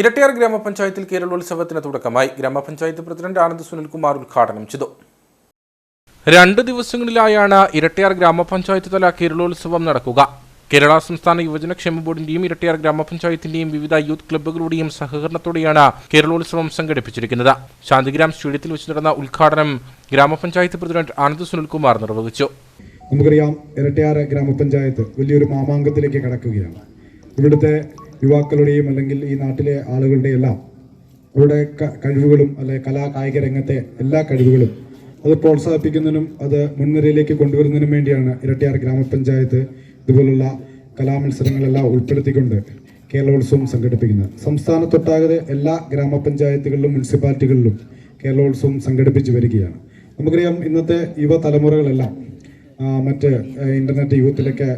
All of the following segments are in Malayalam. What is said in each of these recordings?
ഇരട്ടിയാർ ഗ്രാമപഞ്ചായത്തിൽ കേരളോത്സവത്തിന് തുടക്കമായി. ഗ്രാമപഞ്ചായത്ത് പ്രസിഡന്റ് ആനന്ദ് സുനിൽകുമാർ ഉദ്ഘാടനം ചെയ്തു. രണ്ട് ദിവസങ്ങളിലായാണ് ഇരട്ടിയാർ ഗ്രാമപഞ്ചായത്ത് തല കേരളോത്സവം നടക്കുക. കേരള സംസ്ഥാന യുവജന ക്ഷേമ ബോർഡിന്റെയും ഇരട്ടിയാർ ഗ്രാമപഞ്ചായത്തിന്റെയും വിവിധ യൂത്ത് ക്ലബ്ബുകളുടെയും സഹകരണത്തോടെയാണ് കേരളോത്സവം സംഘടിപ്പിച്ചിരിക്കുന്നത്. ശാന്തിഗ്രാം സ്റ്റേഡിയത്തിൽ വെച്ച് നടന്ന ഉദ്ഘാടനം ഗ്രാമപഞ്ചായത്ത് പ്രസിഡന്റ് ആനന്ദ് സുനിൽകുമാർ നിർവഹിച്ചു. നമുക്കറിയാം ഇരട്ടിയാർ ഗ്രാമപഞ്ചായത്ത് വലിയൊരു മാമാങ്കത്തിലേക്ക് കടക്കുകയാണ്. ഇവിടുത്തെ യുവാക്കളുടെയും അല്ലെങ്കിൽ ഈ നാട്ടിലെ ആളുകളുടെ എല്ലാം അവരുടെ കഴിവുകളും അല്ലെ കലാ കായിക രംഗത്തെ എല്ലാ കഴിവുകളും അത് പ്രോത്സാഹിപ്പിക്കുന്നതിനും അത് മുൻനിരയിലേക്ക് കൊണ്ടുവരുന്നതിനും വേണ്ടിയാണ് ഇരട്ടിയാർ ഗ്രാമപഞ്ചായത്ത് ഇതുപോലുള്ള കലാമത്സരങ്ങളെല്ലാം ഉൾപ്പെടുത്തിക്കൊണ്ട് കേരളോത്സവം സംഘടിപ്പിക്കുന്നത്. സംസ്ഥാനത്തൊട്ടാകെ എല്ലാ ഗ്രാമപഞ്ചായത്തുകളിലും മുനിസിപ്പാലിറ്റികളിലും കേരളോത്സവം സംഘടിപ്പിച്ചു വരികയാണ്. നമുക്കറിയാം ഇന്നത്തെ യുവതലമുറകളെല്ലാം മറ്റ് ഇന്റർനെറ്റ് യൂത്തിലൊക്കെ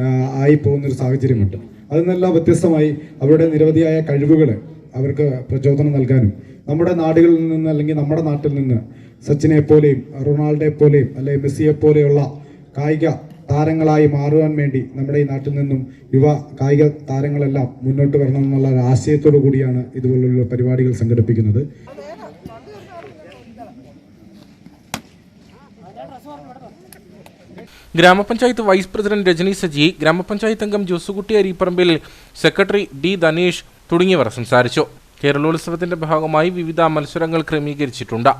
ആയിപ്പോകുന്നൊരു ആയി പോകുന്നൊരു സാഹചര്യമുണ്ട്. അതിൽ നിന്നെല്ലാം വ്യത്യസ്തമായി അവരുടെ നിരവധിയായ കഴിവുകൾ അവർക്ക് പ്രചോദനം നൽകാനും. നമ്മുടെ നാടുകളിൽ നിന്ന് അല്ലെങ്കിൽ നമ്മുടെ നാട്ടിൽ നിന്ന് സച്ചിനെ പോലെയും റൊണാൾഡോയെ പോലെയും അല്ലെങ്കിൽ മെസ്സിയെ പോലെയുള്ള കായിക താരങ്ങളായി മാറുവാൻ വേണ്ടി നമ്മുടെ ഈ നാട്ടിൽ നിന്നും യുവ കായിക താരങ്ങളെല്ലാം മുന്നോട്ട് വരണമെന്നുള്ള ഒരു ആശയത്തോടു കൂടിയാണ് ഇതുപോലുള്ള പരിപാടികൾ സംഘടിപ്പിക്കുന്നത്. ഗ്രാമപഞ്ചായത്ത് വൈസ് പ്രസിഡന്റ് രജനി സജി ഗ്രാമപഞ്ചായത്ത് അംഗം ജോസുകുട്ടി അരിപ്പറമ്പിൽ സെക്രട്ടറി ഡി ധനേഷ് തുടങ്ങിയവർ സംസാരിച്ചു. കേരളോത്സവത്തിന്റെ ഭാഗമായി വിവിധ മത്സരങ്ങൾ ക്രമീകരിച്ചിട്ടുണ്ട്.